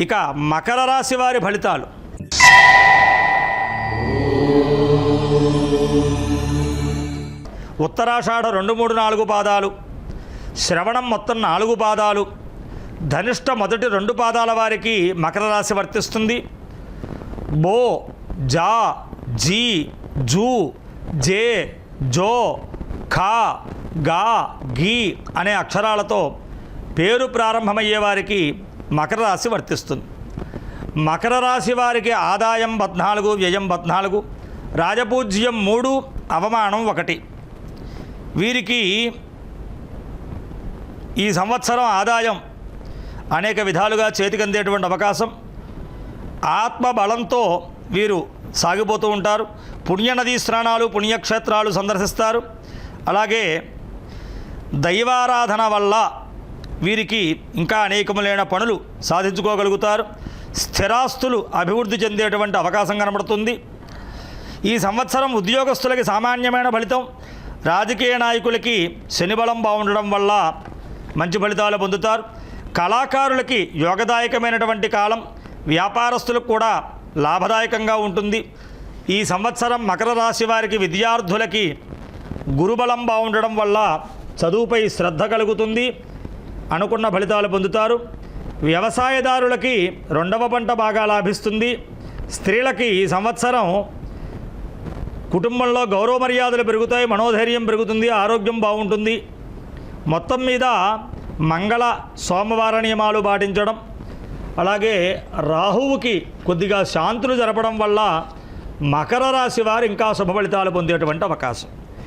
ఇక మకర రాశి వారి ఫలితాలు. ఉత్తరాషాఢ రెండు మూడు నాలుగు పాదాలు. శ్రవణం మొత్తం నాలుగు పాదాలు. ధనిష్ట మొదటి రెండు పాదాల వారికి మకర రాశి వర్తిస్తుంది. బో జా జీ జూ జే జో ఖా గా గీ అనే అక్షరాలతో పేరు ప్రారంభమయ్యే వారికి మకర రాశి వర్తిస్తుంది. మకర రాశి వారికి ఆదాయం పద్నాలుగు వ్యయం పద్నాలుగు రాజపూజ్యం మూడు అవమానం ఒకటి. వీరికి ఈ సంవత్సరం ఆదాయం అనేక విధాలుగా చేతికందేటువంటి అవకాశం. ఆత్మ బలంతో వీరు సాగిపోతూ ఉంటారు. పుణ్యనదీ స్నానాలు పుణ్యక్షేత్రాలు సందర్శిస్తారు. అలాగే దైవారాధన వల్ల వీరికి ఇంకా అనేకములైన పనులు సాధించుకోగలుగుతారు. స్థిరాస్తులు అభివృద్ధి చెందేటువంటి అవకాశం కనబడుతుంది. ఈ సంవత్సరం ఉద్యోగస్తులకి సామాన్యమైన ఫలితం రాజకీయ నాయకులకి శనిబలం బాగుండడం వల్ల మంచి ఫలితాలు పొందుతారు. కళాకారులకి యోగదాయకమైనటువంటి కాలం వ్యాపారస్తులకు కూడా లాభదాయకంగా ఉంటుంది. ఈ సంవత్సరం మకర రాశి వారికి విద్యార్థులకి గురుబలం బాగుండడం వల్ల చదువుపై శ్రద్ధ కలుగుతుంది. అనుకున్న ఫలితాలు పొందుతారు. వ్యవసాయదారులకి రెండవ పంట బాగా లాభిస్తుంది. స్త్రీలకి ఈ సంవత్సరం కుటుంబంలో గౌరవ మర్యాదలు పెరుగుతాయి మనోధైర్యం పెరుగుతుంది ఆరోగ్యం బాగుంటుంది. మొత్తం మీద మంగళ సోమవార నియమాలు పాటించడం అలాగే రాహువుకి కొద్దిగా శాంతులు జరపడం వల్ల మకర రాశి వారు ఇంకా శుభ ఫలితాలు పొందేటువంటి అవకాశం.